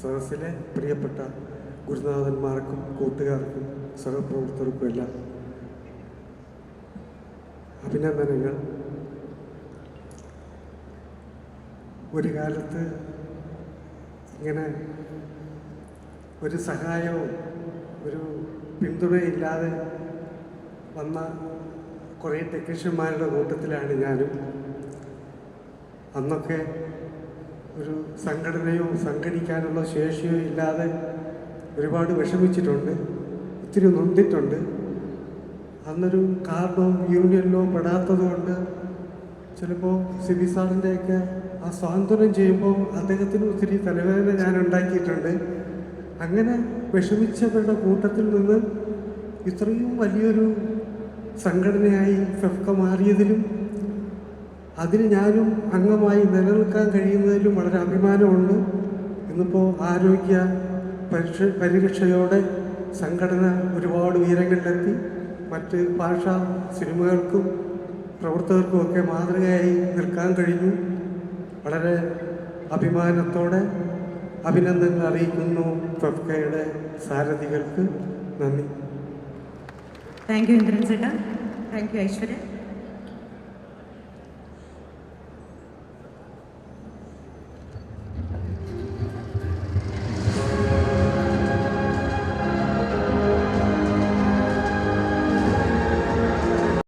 സദസ്സിലെ പ്രിയപ്പെട്ട ഗുരുനാഥന്മാർക്കും കൂട്ടുകാർക്കും സഹപ്രവർത്തകർക്കും എല്ലാം അഭിനന്ദനങ്ങൾ. ഒരു കാലത്ത് ഇങ്ങനെ ഒരു സഹായവും ഒരു പിന്തുണയില്ലാതെ വന്ന കുറേ ടെക്നീഷ്യന്മാരുടെ കൂട്ടത്തിലാണ് ഞാനും. അന്നൊക്കെ ഒരു സംഘടനയോ സംഘടിക്കാനുള്ള ശേഷിയോ ഇല്ലാതെ ഒരുപാട് വിഷമിച്ചിട്ടുണ്ട് ഒത്തിരി നൊന്തിട്ടുണ്ട്. അന്നൊരു കാർഡോ യൂണിയനിലോ പെടാത്തത് കൊണ്ട് ചിലപ്പോൾ സിബി സാറിന്റെയൊക്കെ ആ സ്വാതന്ത്ര്യം ചെയ്യുമ്പോൾ അദ്ദേഹത്തിന് ഒത്തിരി തലവേദന ഞാൻ ഉണ്ടാക്കിയിട്ടുണ്ട്. അങ്ങനെ വിഷമിച്ചവരുടെ കൂട്ടത്തിൽ നിന്ന് ഇത്രയും വലിയൊരു സംഘടനയായി ഫെഫ്ക മാറിയതിലും അതിൽ ഞാനും അംഗമായി നിലനിൽക്കാൻ കഴിയുന്നതിലും വളരെ അഭിമാനമുണ്ട്. ഇന്നിപ്പോൾ ആരോഗ്യ പരിക്ഷ പരിരക്ഷയോടെ സംഘടന ഒരുപാട് ഉയരങ്ങളിലെത്തി. മറ്റ് ഭാഷാ സിനിമകൾക്കും പ്രവർത്തകർക്കും ഒക്കെ മാതൃകയായി നിൽക്കാൻ കഴിഞ്ഞു. വളരെ അഭിമാനത്തോടെ അഭിനന്ദനങ്ങൾ അറിയിക്കുന്നു ഫെഫ്കയുടെ സാരഥികൾക്ക്. നന്ദി. താങ്ക് യു ഇന്ദ്രൻ ചേട്ടാ. Thank you Aishwarya.